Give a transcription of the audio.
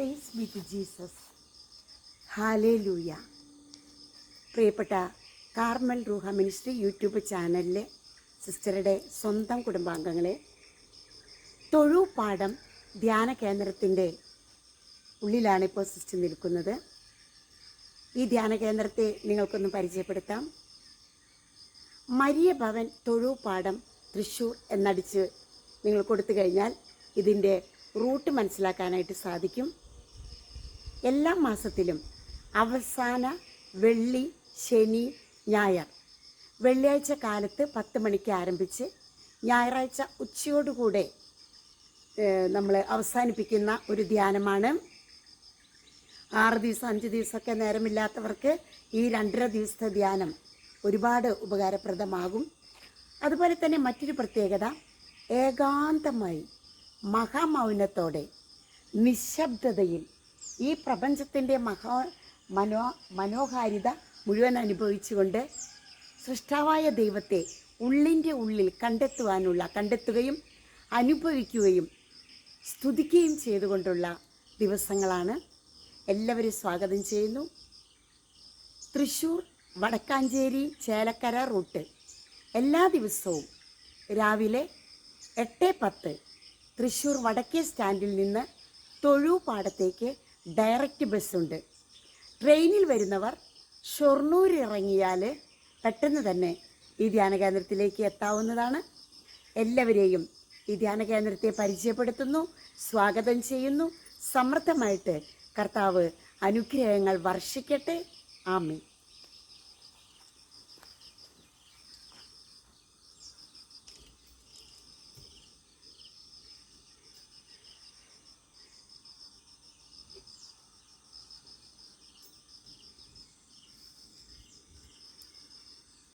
Price B to Jesus ഹാലേ ലൂയ പ്രിയപ്പെട്ട കാർമൽ റൂഹ മിനിസ്ട്രി യൂട്യൂബ് ചാനലിലെ സിസ്റ്ററുടെ സ്വന്തം കുടുംബാംഗങ്ങളെ തൊഴുപാഠം ധ്യാന കേന്ദ്രത്തിന്റെ ഉള്ളിലാണ് ഇപ്പോൾ സിസ്റ്റർ നിൽക്കുന്നത്. ഈ ധ്യാന കേന്ദ്രത്തെ നിങ്ങൾക്കൊന്ന് പരിചയപ്പെടുത്താം. മരിയ ഭവൻ തൊഴുപാഠം തൃശ്ശൂർ എന്നടിച്ച് നിങ്ങൾ കൊടുത്തു കഴിഞ്ഞാൽ ഇതിന്റെ റൂട്ട് മനസ്സിലാക്കാനായിട്ട് സാധിക്കും. എല്ലാ മാസത്തിലും അവസാന വെള്ളി ശനി ഞായർ. വെള്ളിയാഴ്ച കാലത്ത് പത്ത് മണിക്ക് ആരംഭിച്ച് ഞായറാഴ്ച ഉച്ചയോടുകൂടെ നമ്മൾ അവസാനിപ്പിക്കുന്ന ഒരു ധ്യാനമാണ്. ആറ് ദിവസം അഞ്ച് ദിവസമൊക്കെ നേരമില്ലാത്തവർക്ക് ഈ രണ്ടര ദിവസത്തെ ധ്യാനം ഒരുപാട് ഉപകാരപ്രദമാകും. അതുപോലെ തന്നെ മറ്റൊരു പ്രത്യേകത ഏകാന്തമായി മഹാമൗനത്തോടെ നിശബ്ദതയിൽ ഈ പ്രപഞ്ചത്തിന്റെ മഹാ മനോ മനോഹാരിത മുഴുവൻ അനുഭവിച്ചുകൊണ്ട് സൃഷ്ടാവായ ദൈവത്തെ ഉള്ളിന്റെ ഉള്ളിൽ കണ്ടെത്തുവാനുള്ള കണ്ടെത്തുകയും അനുഭവിക്കുകയും സ്തുതിക്കുകയും ചെയ്തുകൊണ്ടുള്ള ദിവസങ്ങളാണ്. എല്ലാവരും സ്വാഗതം ചെയ്യുന്നു. തൃശ്ശൂർ വടക്കാഞ്ചേരി ചേലക്കര റൂട്ട് എല്ലാ ദിവസവും രാവിലെ എട്ട് പത്ത് തൃശ്ശൂർ വടക്കേ സ്റ്റാൻഡിൽ നിന്ന് തൊഴുപാടത്തേക്ക് ഡയറക്റ്റ് ബസ്സുണ്ട്. ട്രെയിനിൽ വരുന്നവർ ഷൊർണൂർ ഇറങ്ങിയാൽ പെട്ടെന്ന് തന്നെ ഈ ധ്യാന കേന്ദ്രത്തിലേക്ക് എത്താവുന്നതാണ്. എല്ലാവരെയും ഈ ധ്യാന കേന്ദ്രത്തെ പരിചയപ്പെടുത്തുന്നു സ്വാഗതം ചെയ്യുന്നു. സമൃദ്ധമായിട്ട് കർത്താവ് അനുഗ്രഹങ്ങൾ വർഷിക്കട്ടെ. ആമേ